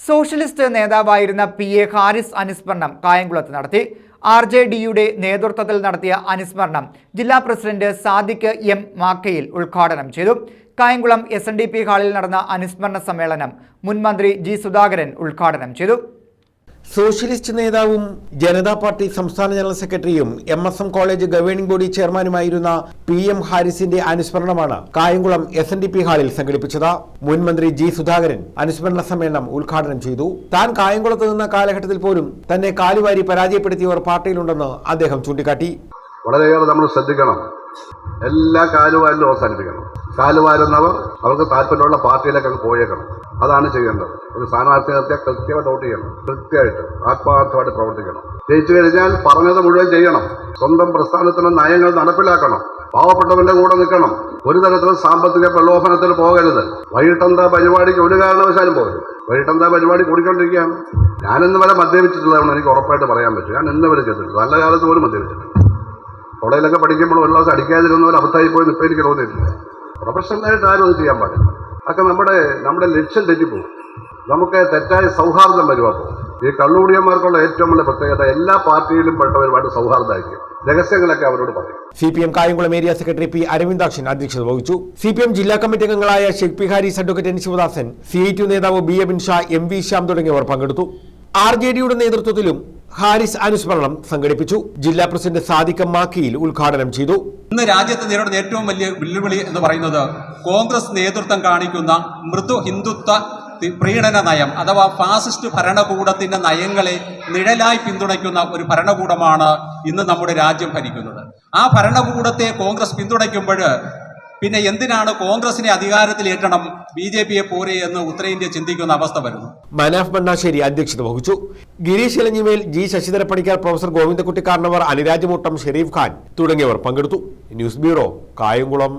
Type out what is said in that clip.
Socialist നേതാവായിരുന്ന P A Haris അനുസ്മരണം കായംകുളത്ത് നടത്തി. ആർ ജെ ഡിയുടെ നേതൃത്വത്തിൽ നടത്തിയ അനുസ്മരണം ജില്ലാ പ്രസിഡന്റ് സാദിഖ് എം മാക്കയിൽ ഉദ്ഘാടനം ചെയ്തു. കായംകുളം എസ് ഹാളിൽ നടന്ന അനുസ്മരണ സമ്മേളനം മുൻ മന്ത്രി ജി സുധാകരൻ ഉദ്ഘാടനം ചെയ്തു. സോഷ്യലിസ്റ്റ് നേതാവും ജനതാ പാർട്ടി സംസ്ഥാന ജനറൽ സെക്രട്ടറിയും M S M college governing body ചെയർമാനുമായിരുന്ന P M ഹാരിസിന്റെ അനുസ്മരണമാണ് Kayamkulam S N D P ഹാളിൽ സംഘടിപ്പിച്ചത്. മുൻമന്ത്രി ജി സുധാകരൻ അനുസ്മരണ സമ്മേളനം ഉദ്ഘാടനം ചെയ്തു. താൻ കായംകുളത്ത് നിന്ന കാലഘട്ടത്തിൽ പോലും തന്നെ കാലുവാരി പരാജയപ്പെടുത്തിയവർ പാർട്ടിയിലുണ്ടെന്ന് അദ്ദേഹം ചൂണ്ടിക്കാട്ടി. വളരെയേറെ നമ്മൾ ശ്രദ്ധിക്കണം. എല്ലാ കാലുവാരിലും അവസാനിപ്പിക്കണം. കാലുവാരുന്നവർ അവർക്ക് താല്പര്യമുള്ള പാർട്ടിയിലേക്ക് അങ്ങ് പോയേക്കണം. അതാണ് ചെയ്യേണ്ടത്. ഒരു സ്ഥാനാർത്ഥി നിർത്തിയാൽ കൃത്യമായിട്ട് വോട്ട് ചെയ്യണം. കൃത്യമായിട്ട് ആത്മാർത്ഥമായിട്ട് പ്രവർത്തിക്കണം. ജയിച്ചു കഴിഞ്ഞാൽ പറഞ്ഞത് മുഴുവൻ ചെയ്യണം. സ്വന്തം പ്രസ്ഥാനത്തിന് നയങ്ങൾ നടപ്പിലാക്കണം. പാവപ്പെട്ടവന്റെ കൂടെ നിൽക്കണം. ഒരു തരത്തിലും സാമ്പത്തിക പ്രലോഭനത്തിന് പോകരുത്. വൈകിട്ടെന്താ പരിപാടിക്ക് ഒരു കാരണവശാലും പോകരുത്. വൈകിട്ടെന്താ പരിപാടി കൂടിക്കൊണ്ടിരിക്കുകയാണ്? ഞാനിന്ന് വരെ മദ്യപിച്ചിട്ടുള്ളതാണ് എനിക്ക് ഉറപ്പായിട്ട് പറയാൻ പറ്റും ഞാൻ ഇന്ന് വരെ ചെയ്തിട്ടില്ല. നല്ല കാലത്ത് പോലും മദ്യപിച്ചിട്ടില്ല. കോളേജിലൊക്കെ പഠിക്കുമ്പോൾ ഒരു ക്ലാസ് അടിക്കാതിരുന്നവർ അബദ്ധമായി പോയി ഇപ്പം എനിക്ക് തോന്നിയിട്ടില്ല പ്രൊഫഷണലായിട്ട് ആരും അത് ചെയ്യാൻ പാടില്ല. അതൊക്കെ നമ്മുടെ നമ്മുടെ ലക്ഷ്യം തെറ്റിപ്പോകും. നമുക്ക് തെറ്റായ സൗഹാർദ്ദം വരുവാ ഈ കള്ളുകൂടിയന്മാർക്കുള്ള ഏറ്റവും വലിയ പ്രത്യേകത എല്ലാ പാർട്ടിയിലും പെട്ടവരുമായിട്ട് സൗഹാർദ്ദമായിരിക്കും. രഹസ്യങ്ങളൊക്കെ അവരോട് പറയും. C P M Kayamkulam area secretary P Aravindakshan അധ്യക്ഷത വഹിച്ചു. സി പി എം ജില്ലാ കമ്മിറ്റി അംഗങ്ങളായ Sheikh Bihari advocate N Sivadasan C I T നേതാവ് B A Bin Sha M V Shyam തുടങ്ങിയവർ പങ്കെടുത്തു. ആർ ജെ ഡിയുടെ നേതൃത്വത്തിലും ഹാരിസ് അനുസ്മരണം സംഘടിപ്പിച്ചു. ജില്ലാ പ്രസിഡന്റ് സാദിഖ് മാക്കിയിൽ ഉദ്ഘാടനം ചെയ്തു. ഇന്ന് രാജ്യത്ത് നേരിടുന്ന ഏറ്റവും വലിയ വെല്ലുവിളി എന്ന് പറയുന്നത് കോൺഗ്രസ് നേതൃത്വം കാണിക്കുന്ന മൃദു ഹിന്ദുത്വ പ്രീണന നയം അഥവാ ഫാസിസ്റ്റ് ഭരണകൂടത്തിന്റെ നയങ്ങളെ നിഴലായി പിന്തുണയ്ക്കുന്ന ഒരു ഭരണകൂടമാണ് ഇന്ന് നമ്മുടെ രാജ്യം ഭരിക്കുന്നത്. ആ ഭരണകൂടത്തെ കോൺഗ്രസ് പിന്തുണയ്ക്കുമ്പോൾ പിന്നെ എന്തിനാണ് കോൺഗ്രസിനെ അധികാരത്തിലേറ്റണം ബി ജെ പിയെ പോരെ എന്ന് ഉത്തരേന്ത്യ ചിന്തിക്കുന്ന അവസ്ഥ വരുന്നു? മനാഫ് മണ്ണാശ്ശേരി അധ്യക്ഷത വഹിച്ചു. ഗിരീഷ് ഇലഞ്ഞിമേൽ ജി ശശിധര പണിക്കർ പ്രൊഫസർ ഗോവിന്ദക്കുട്ടി കാരണവർ മുട്ടം ഷെരീഫ് ഖാൻ തുടങ്ങിയവർ പങ്കെടുത്തു. News bureau Kayamkulam.